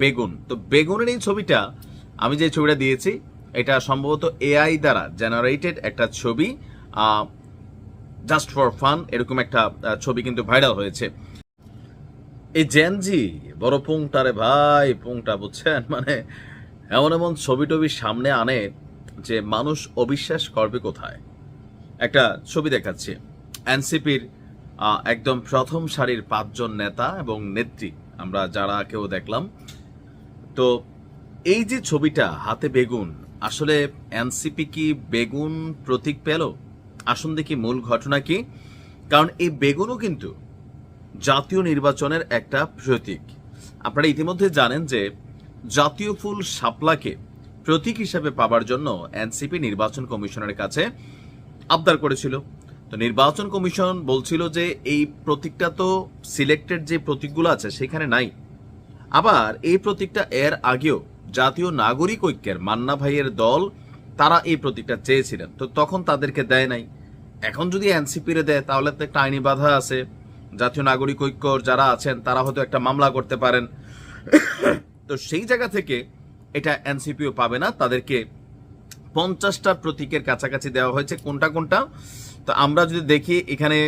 বেগুন। তো বেগুনের এই ছবিটা আমি যে ছবিটা দিয়েছি, এটা সম্ভবত এআই দ্বারা জেনারেটেড একটা ছবি জাস্ট ফর ফান এরকম একটা ছবি কিন্তু ভাইরাল হয়েছে। এই জেনজি বড় পুংটা রে ভাই, পুংটা বুঝছেন? মানে এমন এমন ছবি টবি সামনে আনে যে মানুষ অবিশ্বাস করবে কোথায়। একটা ছবি দেখাচ্ছে। এনসিপির একদম প্রথম সারির পাঁচজন নেতা এবং নেত্রী, আমরা যারা কেউ দেখলাম। তো এই যে ছবিটা, হাতে বেগুন, আসলে এনসিপি কি বেগুন প্রতীক পেল? আসুন দেখি মূল ঘটনা কি। কারণ এই বেগুনও কিন্তু জাতীয় নির্বাচনের একটা প্রতীক। আপনারা ইতিমধ্যে জানেন যে জাতীয় ফুল শাপলাকে প্রতীক হিসেবে পাবার জন্য এনসিপি নির্বাচন কমিশনের কাছে আবদার করেছিল। তো নির্বাচন কমিশন বলছিল যে এই প্রতীকটা তো সিলেক্টেড যে প্রতীকগুলো আছে সেখানে নাই। আবার এই প্রতীকটা এর আগেও জাতীয় নাগরিক ঐক্যের মান্না ভাইয়ের দল, তারা এই প্রতীকটা চেয়েছিলেন। তো তখন তাদেরকে দেয় নাই। এখন যদি এনসিপিরে দেয়, তাহলে তো একটা আইনি বাধা আছে। জাতীয় নাগরিক ঐক্য যারা আছেন, তারা হয়তো একটা মামলা করতে পারেন। তো সেই জায়গা থেকে এটা এনসিপিও পাবে না। তাদেরকে পঞ্চাশটা প্রতীকের কাছাকাছি দেওয়া হয়েছে। কোনটা কোনটা? তো আমরা যদি দেখি, এখানে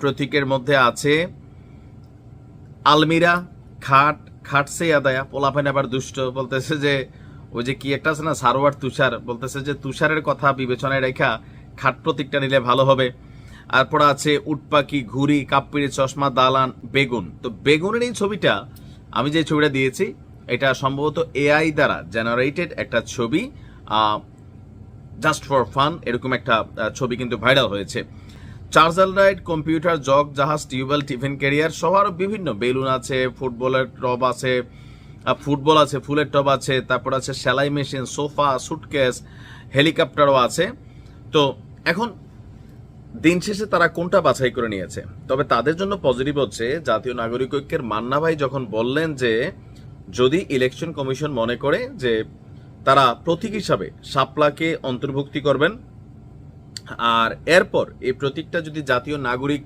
প্রতীকের মধ্যে আছে আলমিরা খাট খাট সে আদায়া পোলাপাইন আবার দুষ্ট, বলতেছে যে, ওই যে কি একটা আছে না, সারোয়ার তুষার, বলতেছে যে তুষারের কথা বিবেচনায় রেখা খাট প্রতীকটা নিলে ভালো হবে। তারপর আছে উটপাকি ঘুড়ি, কাপ্পিরি চশমা, দালান, বেগুন। তো বেগুনের এই ছবিটা, আমি যে ছবিটা দিয়েছি, এটা সম্ভবত এআই দ্বারা জেনারেটেড একটা ছবি জাস্ট ফর ফান এরকম একটা ছবি কিন্তু ভাইরাল হয়েছে। চার্জার রাইড কম্পিউটার, জগ, জাহাজ, টিউবওয়েল, টিফিন ক্যারিয়ার সহ আরও বিভিন্ন বেলুন আছে, ফুটবলের টব আছে ফুটবল আছে, ফুলের টব আছে, তারপর আছে সেলাই মেশিন, সোফা সুটকেস হেলিকপ্টারও আছে। তো এখন দিন শেষে তারা কোনটা বাছাই করে নিয়েছে? তবে তাদের জন্য পজিটিভ হচ্ছে, জাতীয় নাগরিক ঐক্যের মান্না ভাই যখন বললেন যে, যদি ইলেকশন কমিশন মনে করে যে, তারা প্রতীক হিসাবে শাপলাকে অন্তর্ভুক্তি করবেন আর এরপর এই প্রতীকটা যদি জাতীয় নাগরিক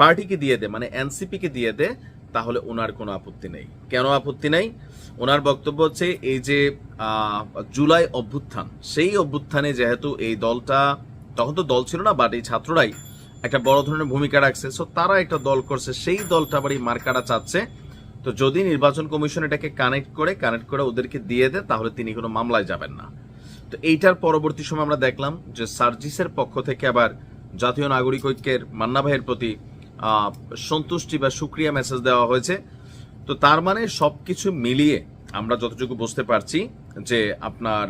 পার্টিকে দিয়ে দেয় মানে এনসিপিকে দিয়ে দেয়, তাহলে ওনার কোনো আপত্তি নেই। কেন আপত্তি নেই? ওনার বক্তব্য হচ্ছে এই যে জুলাই অভ্যুত্থান, সেই অভ্যুত্থানে যেহেতু এই দলটা, তখন তো দল ছিল না বাট এই ছাত্ররাই একটা বড় ধরনের ভূমিকা রাখছে। সো তারা একটা দল করছে, সেই দলটা আবার এই মার্কাটা চাচ্ছে। তো যদি নির্বাচন কমিশন এটাকে কানেক্ট করে কানেক্ট করে ওদেরকে দিয়ে দেয়, তাহলে তিনি কোনো মামলায় যাবেন না। তো এইটার পরবর্তী সময় আমরা দেখলাম যে সার্জিসের পক্ষ থেকে আবার জাতীয় নাগরিক ঐক্যের মান্না ভাইয়ের প্রতি সন্তুষ্টি বা সুক্রিয়া মেসেজ দেওয়া হয়েছে। তো তার মানে সবকিছু মিলিয়ে আমরা যতটুকু বুঝতে পারছি যে আপনার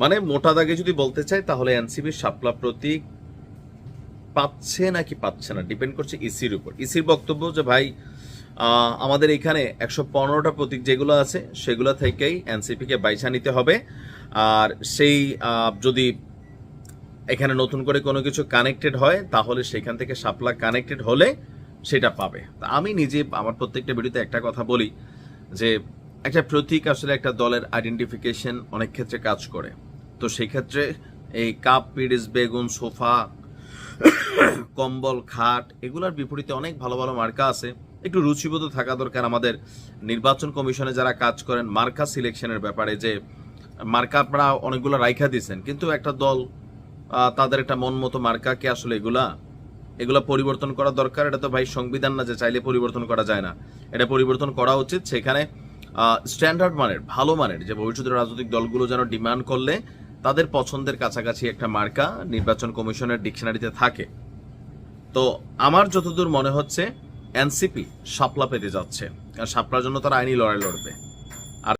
মানে মোটা দাগে যদি বলতে চাই তাহলে এনসিবির শাপলা প্রতীক পাচ্ছে নাকি পাচ্ছে না ডিপেন্ড করছে ইসির উপর। ইসির বক্তব্য যে ভাই আমাদের এখানে একশো পনেরোটা প্রতীক যেগুলো আছে সেগুলো থেকেই এনসিপিকে বাইছা নিতে হবে। আর সেই যদি এখানে নতুন করে কোনো কিছু কানেক্টেড হয়, তাহলে সেখান থেকে শাপলা কানেক্টেড হলে সেটা পাবে। তা আমি নিজে আমার প্রত্যেকটা ভিডিওতে একটা কথা বলি যে, একটা প্রতীক আসলে একটা দলের আইডেন্টিফিকেশন অনেক ক্ষেত্রে কাজ করে। তো সেই ক্ষেত্রে এই কাপ পিডিস বেগুন, সোফা, কম্বল, খাট, এগুলোর বিপরীতে অনেক ভালো ভালো মার্কা আছে। একটু রুচিবোধ থাকা দরকার আমাদের নির্বাচন কমিশনে যারা কাজ করেন মার্কা সিলেকশনের ব্যাপারে যে মার্কা আপনারা অনেকগুলো রাইখা দিয়েছেন, কিন্তু একটা দল তাদের একটা মন মতো মার্কা কি আসলে এগুলা এগুলা পরিবর্তন করা দরকার? এটা তো ভাই সংবিধান না যে চাইলে পরিবর্তন করা যায় না। এটা পরিবর্তন করা উচিত সেখানে স্ট্যান্ডার্ড মানের, ভালো মানের, যে ভবিষ্যতের রাজনৈতিক দলগুলো যেন ডিমান্ড করলে তাদের পছন্দের কাছাকাছি একটা মার্কা নির্বাচন কমিশনের ডিকশনারিতে থাকে। তো আমার যতদূর মনে হচ্ছে, এনসিপি শাপলা পেতে যাচ্ছে আর শাপলার জন্য তারা আইনি লড়াই লড়বে।